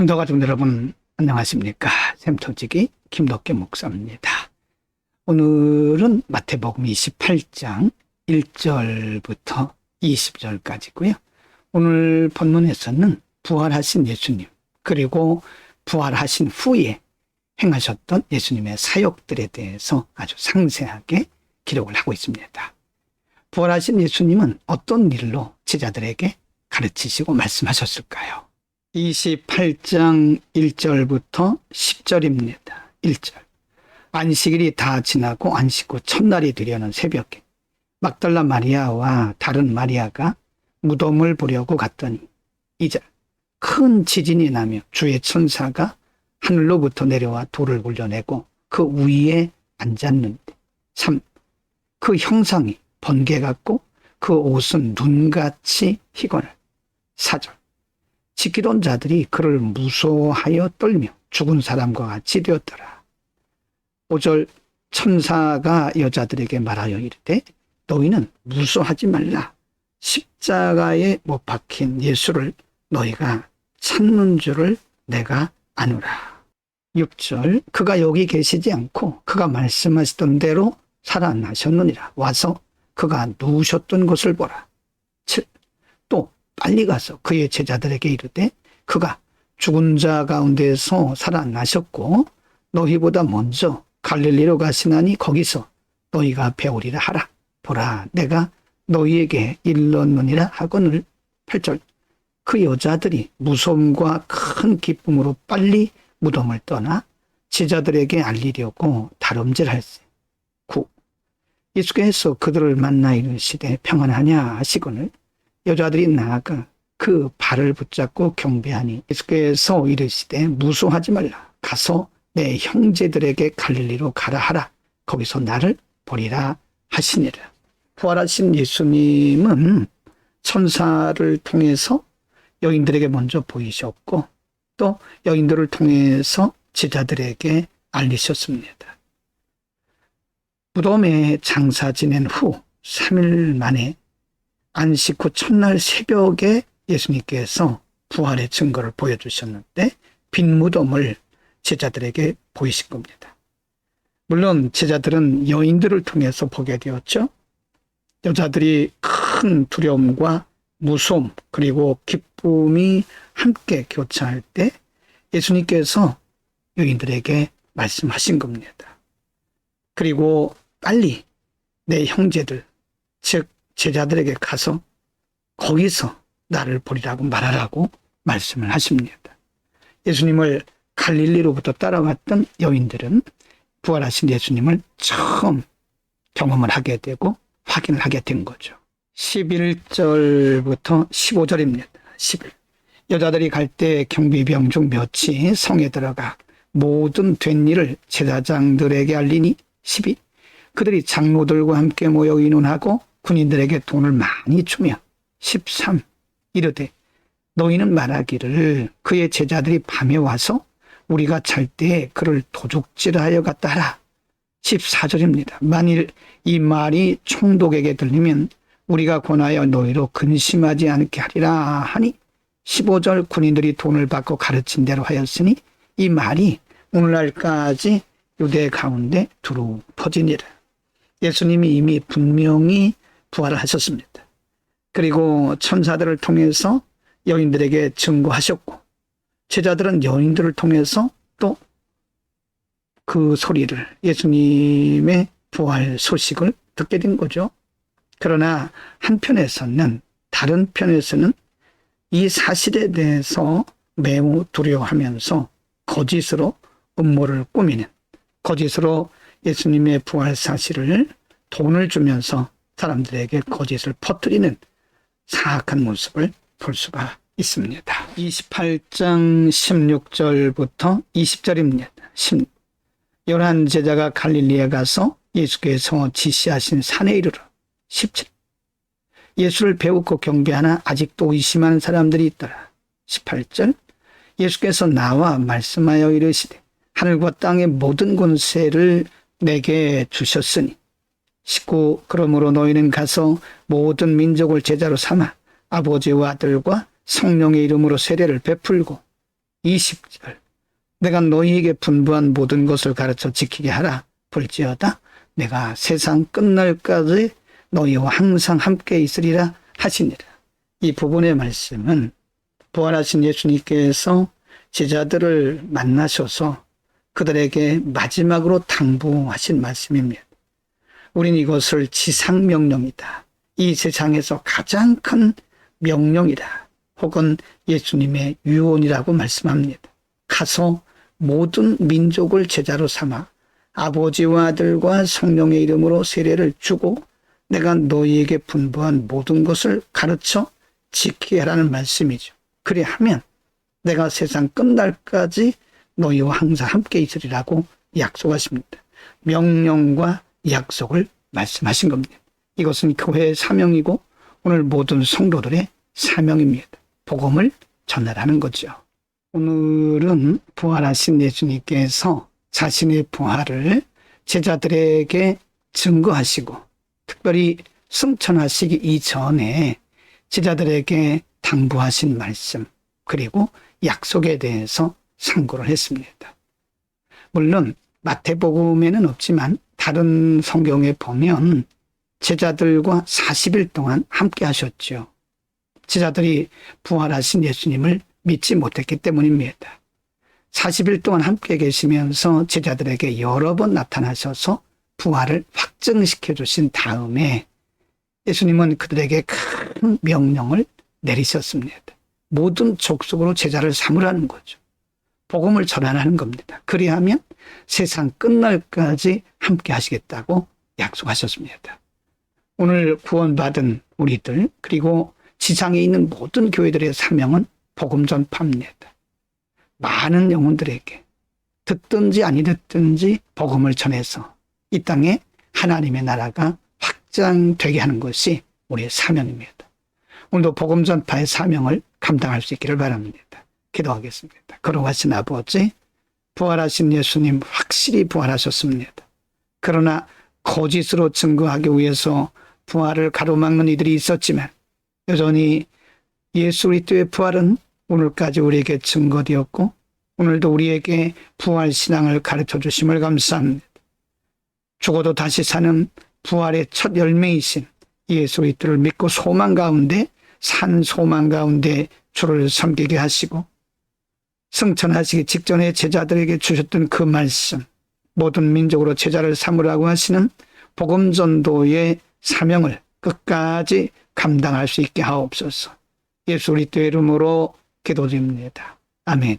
샘터 가족 여러분 안녕하십니까 샘터지기 김덕기 목사입니다. 오늘은 마태복음 28장 1절부터 20절까지고요. 오늘 본문에서는 부활하신 예수님 그리고 부활하신 후에 행하셨던 예수님의 사역들에 대해서 아주 상세하게 기록을 하고 있습니다. 부활하신 예수님은 어떤 일로 제자들에게 가르치시고 말씀하셨을까요? 28장 1절부터 10절입니다. 1절. 안식일이 다 지나고 안식 후 첫날이 되려는 새벽에 막달라 마리아와 다른 마리아가 무덤을 보려고 갔더니 2절. 큰 지진이 나며 주의 천사가 하늘로부터 내려와 돌을 굴려내고 그 위에 앉았는데 3. 그 형상이 번개 같고 그 옷은 눈같이 희거늘 4절. 지키던 자들이 그를 무서워하여 떨며 죽은 사람과 같이 되었더라. 5절 천사가 여자들에게 말하여 이르되 너희는 무서워하지 말라. 십자가에 못 박힌 예수를 너희가 찾는 줄을 내가 아노라. 6절 그가 여기 계시지 않고 그가 말씀하시던 대로 살아나셨느니라. 와서 그가 누우셨던 곳을 보라. 7. 또 빨리 가서 그의 제자들에게 이르되 그가 죽은 자 가운데서 살아나셨고 너희보다 먼저 갈릴리로 가시나니 거기서 너희가 배우리라 하라. 보라 내가 너희에게 일렀느니라 하거늘 8절 그 여자들이 무서움과 큰 기쁨으로 빨리 무덤을 떠나 제자들에게 알리려고 다름질할세. 9. 예수께서 그들을 만나 이르시되 평안하냐 하시거늘 여자들이 나아가 그 발을 붙잡고 경배하니 예수께서 이르시되 무서워하지 말라. 가서 내 형제들에게 갈릴리로 가라 하라. 거기서 나를 보리라 하시니라. 부활하신 예수님은 천사를 통해서 여인들에게 먼저 보이셨고 또 여인들을 통해서 제자들에게 알리셨습니다. 무덤에 장사 지낸 후 3일 만에 안식 후 첫날 새벽에 예수님께서 부활의 증거를 보여주셨는데 빈 무덤을 제자들에게 보이신 겁니다. 물론 제자들은 여인들을 통해서 보게 되었죠. 여자들이 큰 두려움과 무서움 그리고 기쁨이 함께 교차할 때 예수님께서 여인들에게 말씀하신 겁니다. 그리고 빨리 내 형제들, 즉 제자들에게 가서 거기서 나를 보리라고 말하라고 말씀을 하십니다. 예수님을 갈릴리로부터 따라왔던 여인들은 부활하신 예수님을 처음 경험을 하게 되고 확인을 하게 된 거죠. 11절부터 15절입니다. 11. 여자들이 갈 때 경비병 중 몇이 성에 들어가 모든 된 일을 제사장들에게 알리니 12. 그들이 장로들과 함께 모여 의논하고 군인들에게 돈을 많이 주며 13. 이르되 너희는 말하기를 그의 제자들이 밤에 와서 우리가 잘때 그를 도둑질하여 갔다 하라. 14절입니다. 만일 이 말이 총독에게 들리면 우리가 권하여 너희로 근심하지 않게 하리라 하니 15절 군인들이 돈을 받고 가르친 대로 하였으니 이 말이 오늘날까지 유대 가운데 두루 퍼지니라. 예수님이 이미 분명히 부활하셨습니다. 그리고 천사들을 통해서 여인들에게 증거하셨고 제자들은 여인들을 통해서 또 그 소리를 예수님의 부활 소식을 듣게 된 거죠. 그러나 한편에서는 다른 편에서는 이 사실에 대해서 매우 두려워하면서 거짓으로 음모를 꾸미는 거짓으로 예수님의 부활 사실을 돈을 주면서 사람들에게 거짓을 퍼뜨리는 사악한 모습을 볼 수가 있습니다. 28장 16절부터 20절입니다. 10. 열한 제자가 갈릴리에 가서 예수께서 지시하신 산에 이르러 17. 예수를 배우고 경배하나 아직도 의심하는 사람들이 있더라. 18절. 예수께서 나와 말씀하여 이르시되 하늘과 땅의 모든 권세를 내게 주셨으니 19. 그러므로 너희는 가서 모든 민족을 제자로 삼아 아버지와 아들과 성령의 이름으로 세례를 베풀고 20절 내가 너희에게 분부한 모든 것을 가르쳐 지키게 하라 볼지어다 내가 세상 끝날까지 너희와 항상 함께 있으리라 하시니라. 이 부분의 말씀은 부활하신 예수님께서 제자들을 만나셔서 그들에게 마지막으로 당부하신 말씀입니다. 우린 이것을 지상명령이다. 이 세상에서 가장 큰 명령이다. 혹은 예수님의 유언이라고 말씀합니다. 가서 모든 민족을 제자로 삼아 아버지와 아들과 성령의 이름으로 세례를 주고 내가 너희에게 분부한 모든 것을 가르쳐 지키게 하라는 말씀이죠. 그리하면 내가 세상 끝날까지 너희와 항상 함께 있으리라고 약속하십니다. 명령과 약속을 말씀하신 겁니다. 이것은 교회의 사명이고 오늘 모든 성도들의 사명입니다. 복음을 전달하는 거죠. 오늘은 부활하신 예수님께서 자신의 부활을 제자들에게 증거하시고 특별히 승천하시기 이전에 제자들에게 당부하신 말씀 그리고 약속에 대해서 상고를 했습니다. 물론 마태복음에는 없지만 다른 성경에 보면 제자들과 40일 동안 함께 하셨죠. 제자들이 부활하신 예수님을 믿지 못했기 때문입니다. 40일 동안 함께 계시면서 제자들에게 여러 번 나타나셔서 부활을 확증시켜 주신 다음에 예수님은 그들에게 큰 명령을 내리셨습니다. 모든 족속으로 제자를 삼으라는 거죠. 복음을 전환하는 겁니다. 그리하면 세상 끝날까지 함께 하시겠다고 약속하셨습니다. 오늘 구원받은 우리들 그리고 지상에 있는 모든 교회들의 사명은 복음 전파입니다. 많은 영혼들에게 듣든지 아니 듣든지 복음을 전해서 이 땅에 하나님의 나라가 확장되게 하는 것이 우리의 사명입니다. 오늘도 복음 전파의 사명을 감당할 수 있기를 바랍니다. 기도하겠습니다. 걸어가신 아버지, 부활하신 예수님 확실히 부활하셨습니다. 그러나 거짓으로 증거하기 위해서 부활을 가로막는 이들이 있었지만 여전히 예수 그리스도의 부활은 오늘까지 우리에게 증거되었고 오늘도 우리에게 부활 신앙을 가르쳐 주심을 감사합니다. 죽어도 다시 사는 부활의 첫 열매이신 예수 그리스도를 믿고 소망 가운데 산 소망 가운데 주를 섬기게 하시고 승천하시기 직전에 제자들에게 주셨던 그 말씀 모든 민족으로 제자를 삼으라고 하시는 복음 전도의 사명을 끝까지 감당할 수 있게 하옵소서. 예수 그리스도의 이름으로 기도드립니다. 아멘.